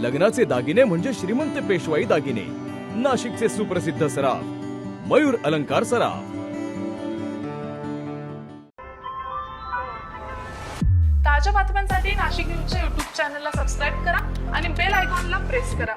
लग्नाचे दागिने म्हणजे श्रीमंत पेशवाई दागिने. नाशिकचे सुप्रसिद्ध सराफ मयूर अलंकार सराफ. ताज्या बातम्यांसाठी नाशिक न्यूजच्या युट्यूब चॅनलला सबस्क्राईब करा आणि बेल आयकॉनला प्रेस करा.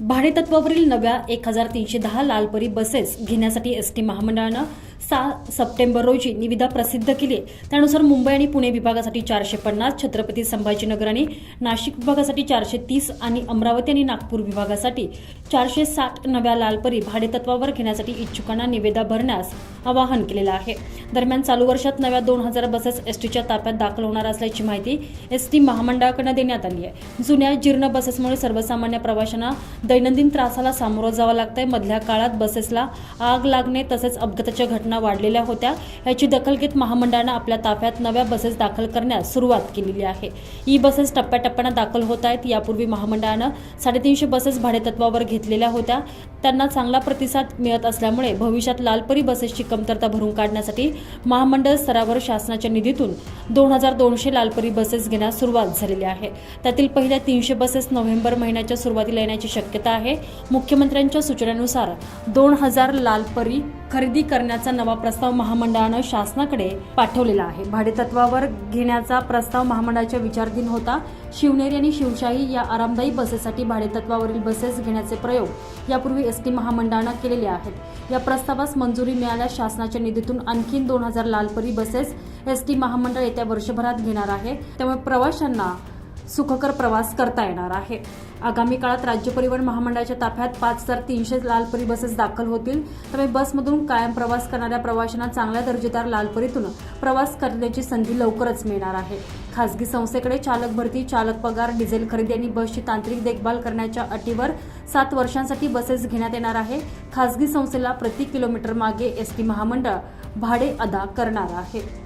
भाडेतत्वावरील नव्या एक हजार तीनशे दहा लालपरी बसेस घेण्यासाठी एस टी महामंडळानं सहा सप्टेंबर रोजी निविदा प्रसिद्ध केली. त्यानुसार मुंबई आणि पुणे विभागासाठी चारशे पन्नास छत्रपती संभाजीनगर आणि नाशिक विभागासाठी चारशे तीस आणि अमरावती आणि नागपूर विभागासाठी चारशे साठ नव्या लालपरी भाडेतत्वावर घेण्यासाठी इच्छुकांना निविदा भरण्यास आवाहन केलेलं आहे. दरम्यान चालू वर्षात नव्या दोन हजार बसेस एसटीच्या ताफ्यात दाखल होणार असल्याची माहिती एस टी महामंडळाकडून देण्यात आली आहे. जुन्या जीर्ण बसेसमुळे सर्वसामान्य प्रवाशांना दैनंदिन त्रासाला सामोरं जावं लागतंय. मधल्या काळात बसेसला आग लागणे तसेच अपघाताच्या घटना वाढलेल्या होत्या. याची दखल घेत महामंडळानं आपल्या ताफ्यात नव्या बसेस दाखल करण्यास सुरुवात केलेली आहे. ई बसेस टप्प्याटप्प्यानं दाखल होत आहेत. यापूर्वी महामंडळानं साडेतीनशे बसेस भाडेतत्वावर घेतलेल्या होत्या. त्यांना चांगला प्रतिसाद मिळत असल्यामुळे भविष्यात लालपरी बसेसची कमतरता भरून काढण्यासाठी महामंडळ स्तरावर शासनाच्या निधीतून दोन हजार दोनशे लालपरी बसेस घेण्यास सुरुवात झालेली आहे. त्यातील पहिल्या तीनशे बसेस नोव्हेंबर महिन्याच्या सुरुवातीला येण्याची शक्यता आहे. मुख्यमंत्र्यांच्या सूचनेनुसार दोन हजार लालपरी खरेदी करण्याचा नवा प्रस्ताव महामंडळानं शासनाकडे पाठवलेला आहे. भाडेतत्वावर घेण्याचा प्रस्ताव महामंडळाच्या विचारधीन होता. शिवनेरी आणि शिवशाही या आरामदायी बसेससाठी भाडेतत्वावरील बसेस घेण्याचे प्रयोग यापूर्वी एस टी महामंडळानं केलेले आहेत. या प्रस्तावास मंजुरी मिळाल्यास शासनाच्या निधीतून आणखीन दोन हजार लालपरी बसेस एस टी महामंडळ येत्या वर्षभरात घेणार आहे. त्यामुळे प्रवाशांना सुखकर प्रवास करता येणार आहे. आगामी काळात राज्य परिवहन महामंडळाच्या ताफ्यात पाच हजार तीनशे लालपरी बसेस दाखल होतील. त्यामुळे बसमधून कायम प्रवास करणाऱ्या प्रवाशांना चांगल्या दर्जेदार लालपरीतून प्रवास करण्याची संधी लवकरच मिळणार आहे. खासगी संस्थेकडे चालक भरती चालक पगार डिझेल खरेदी आणि बसची तांत्रिक देखभाल करण्याच्या अटीवर सात वर्षांसाठी बसेस घेण्यात येणार आहे. खासगी संस्थेला प्रति किलोमीटर मागे एस टी महामंडळ भाडे अदा करणार आहे.